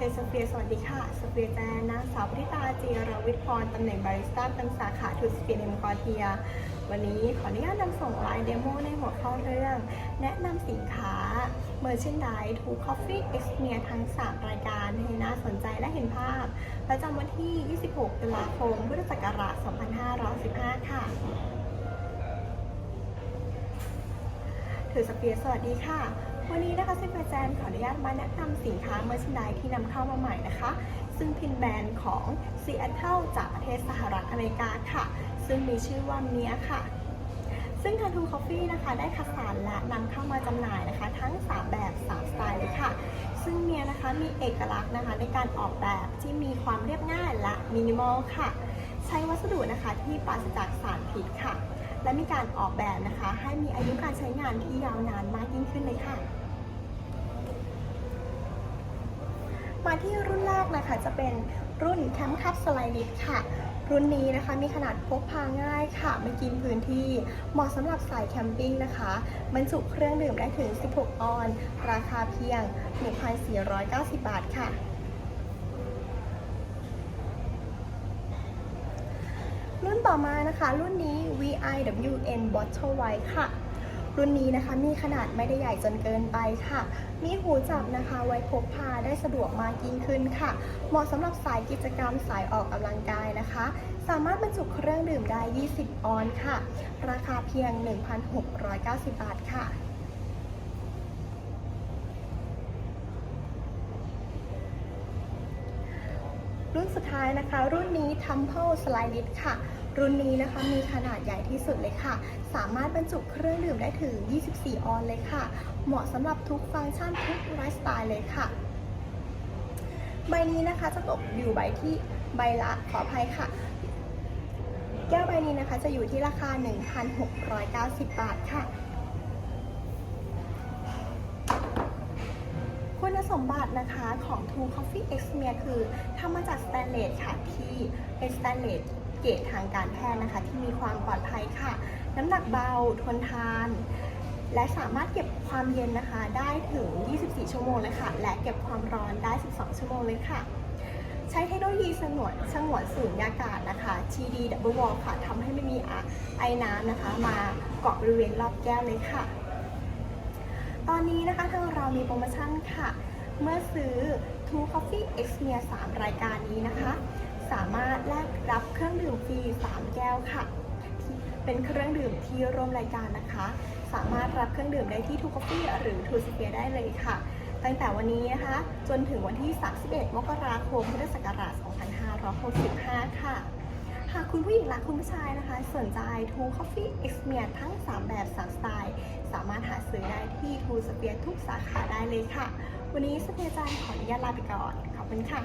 สเฟียสวัสดีค่ะ สเฟียแจนนางสาวปริตาจีรวิทย์พรตำแหน่งบาริสต้าเป็นสาขาทูสเฟียร์เนมกอเทีย วันนี้ขออนุญาตนำส่งไลน์เดโมในหัวข้อเรื่อง แนะนำสินค้า Merchandise to Coffee e x m e a ทั้ง 3 รายการให้น่าสนใจและเห็นภาพ ประจำวันที่ 26ตุลาคม พุทธศักราช 2515 ค่ะถือสเปียสวัสดีค่ะ วันนี้นะคะซิฟแจนขออนุญาตมาแนะนำสินค้าเมอร์ช n นด s ที่นำเข้ามาใหม่นะคะ ซึ่งเป็นแบรนด์ของ Seattle จากประเทศสหรัฐอเมริกาค่ะ ซึ่งมีชื่อว่าเมียค่ะซึ่งทาทูคอฟฟี่นะคะได้คัดสรรและนำเข้ามาจำหน่ายนะคะ ทั้ง 3 แบบ 3 สไตล์เลยค่ะ ซึ่งเมียนะคะมีเอกลักษณ์นะคะ ในการออกแบบที่มีความเรียบง่ายและมินิมอลค่ะ ใช้วัสดุนะคะที่ปราศจากสารพิษค่ะ และมีการออกแบบนะคะ ให้มีอายุการใช้งานที่ยาวนานมากยิ่งขึ้นเลยค่ะ มาที่รุ่นแรกนะคะจะเป็นรุ่นแคมคัพสไลดิสค่ะ รุ่นนี้นะคะมีขนาดพกพาง่ายค่ะ ไม่กินพื้นที่ เหมาะสำหรับสายแคมปิ้งนะคะบรรจุเครื่องดื่มได้ถึง 16 ออน ราคาเพียง 1,490 บาทค่ะ รุ่นต่อมานะคะ รุ่นนี้ VIWN Bottle White ค่ะ รุ่นนี้นะคะมีขนาดไม่ได้ใหญ่จนเกินไปค่ะ มีหูจับนะคะไว้พกพาได้สะดวกมากยิ่งขึ้นค่ะ เหมาะสำหรับสายกิจกรรมสายออกกำลังกายนะคะ สามารถบรรจุเครื่องดื่มได้ 20 ออนซ์ค่ะ ราคาเพียง 1,690 บาทค่ะ รุ่นสุดท้ายนะคะ รุ่นนี้ Temple Slide ค่ะ รุ่นนี้นะคะมีขนาดใหญ่ที่สุดเลยค่ะ สามารถบรรจุเครื่องดื่มได้ถึง 24 ออนเลยค่ะ เหมาะสำหรับทุกฟังก์ชันทุกไลฟ์สไตล์เลยค่ะ ใบนี้นะคะจะตกอยู่ใบที่ใบละขออภัยค่ะ แก้วใบนี้นะคะจะอยู่ที่ราคา 1,690 บาทค่ะ สมบัตินะคะของ True Coffee X m e a คือทำมาจากสแตนเลสค่ะที่เป็นสแตนเลสเกรดทางการแพทย์นะคะ ที่มีความปลอดภัยค่ะ น้ำหนักเบาทนทาน และสามารถเก็บความเย็นนะคะ ได้ถึง 24 ชั่วโมงเลยค่ะ และเก็บความร้อนได้ 12 ชั่วโมงเลยค่ะ ใช้เทคโนโลยีสงวนสงวนสูญญากาศนะคะ TD Double Wall ค่ะทำให้ไม่มีไอน้ำนะคะ มาเกาะบริเวณรอบแก้วเลยค่ะ ตอนนี้นะคะทางเรามีโปรโมชั่นค่ะ เมื่อซื้อ Two Coffee X m e a 3รายการนี้นะคะ สามารถแลกรับเครื่องดื่มฟรี 3 แก้วค่ะที่เป็นเครื่องดื่มที่ร่วมรายการนะคะ สามารถรับเครื่องดื่มได้ที่ Two Coffee หรือ Two Sphere ได้เลยค่ะ ตั้งแต่วันนี้นะคะ จนถึงวันที่ 31 มกราคม พุทธศักราช 2565 ค่ะ หากคุณผู้หญิงรักคุณผู้ชายนะคะ สนใจทูคอฟฟี่เอ็กซ์เมียทั้ง 3 แบบ3สไตล์ สามารถหาซื้อได้ที่ทูสเปียทุกสาขาได้เลยค่ะ วันนี้สเปียร์จานขออนุญาตลาไปก่อน ขอบคุณค่ะ